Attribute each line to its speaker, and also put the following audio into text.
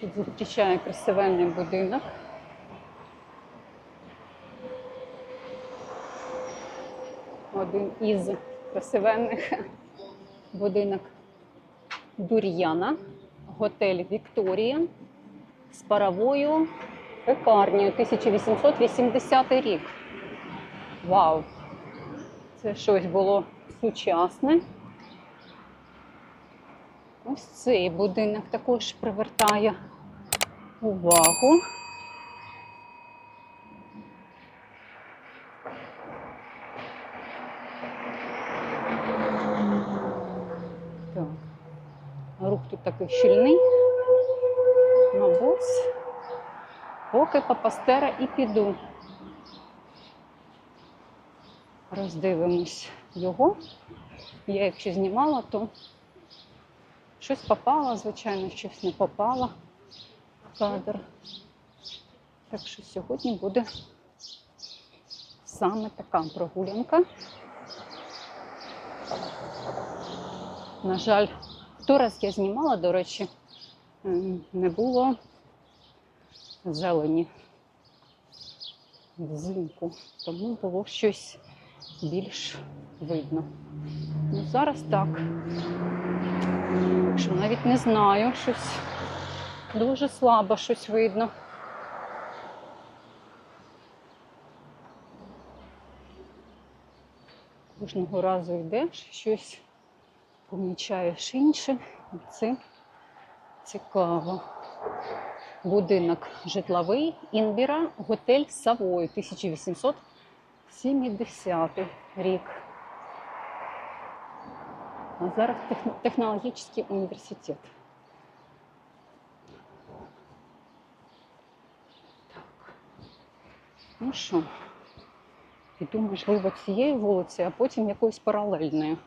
Speaker 1: тут зустрічає красивенний будинок. Один із красивенних будинок Дур'яна, готель Вікторія з паровою пекарнею 1880 рік. Вау! Це щось було сучасне. Ось цей будинок також привертає увагу. Рух тут такий щільний. Мабуть, поки по пастера і піду. Роздивимось його. Я якщо знімала, то щось попало, звичайно, щось не попало кадр. Так що сьогодні буде саме така прогулянка. На жаль, той раз я знімала, до речі, ем, не було зелені взимку, тому було щось більш видно. Ну, зараз так. Так що навіть не знаю, щось дуже слабо щось видно. Кожного разу йдеш, щось помічаєш інше. І це цікаво. Будинок житловий Інбіра, готель Савой, 1870 рік. А зараз технологічний університет. Ну що, піду, можливо, цією вулицею, а потім якоюсь паралельною.